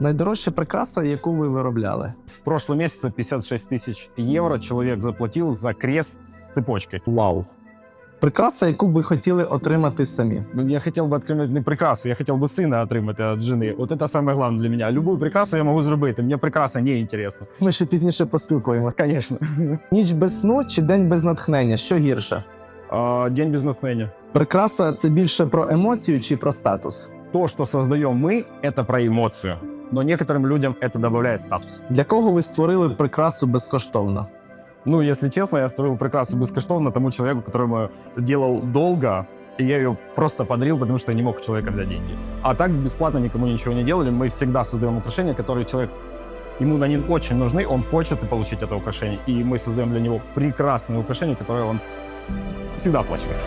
Найдорожча прикраса, яку ви виробляли. В прошлом месяце 56 тысяч евро человек заплатил за крест с цепочкой. Вау. Прикраса, яку б ви хотіли отримати самі. Ну, Я хотел бы отримати не прикрасу, я хотел бы сына отримати от жены. Вот это самое главное для меня. Любую прикрасу я могу зробити, мне прикраса не интересна. Ми ще пізніше поспілкуємося. Конечно. Ніч без сну чи день без натхнення? Що гірше? А, День без натхнення. Прикраса це більше про емоцію чи про статус? То, что создаем мы, это про эмоцию. Но некоторым людям это добавляет статус. Для кого ви створили прикрасу безкоштовно? Ну, если честно, я строил прекрасу бескоштовно тому человеку, которому делал долго, и я ее просто подарил, потому что я не мог у человека взять деньги. А так бесплатно никому ничего не делали. Мы всегда создаем украшения, которые человек ему они очень нужны, он хочет получить это украшение, и мы создаем для него прекрасные украшения, которые он всегда оплачивает.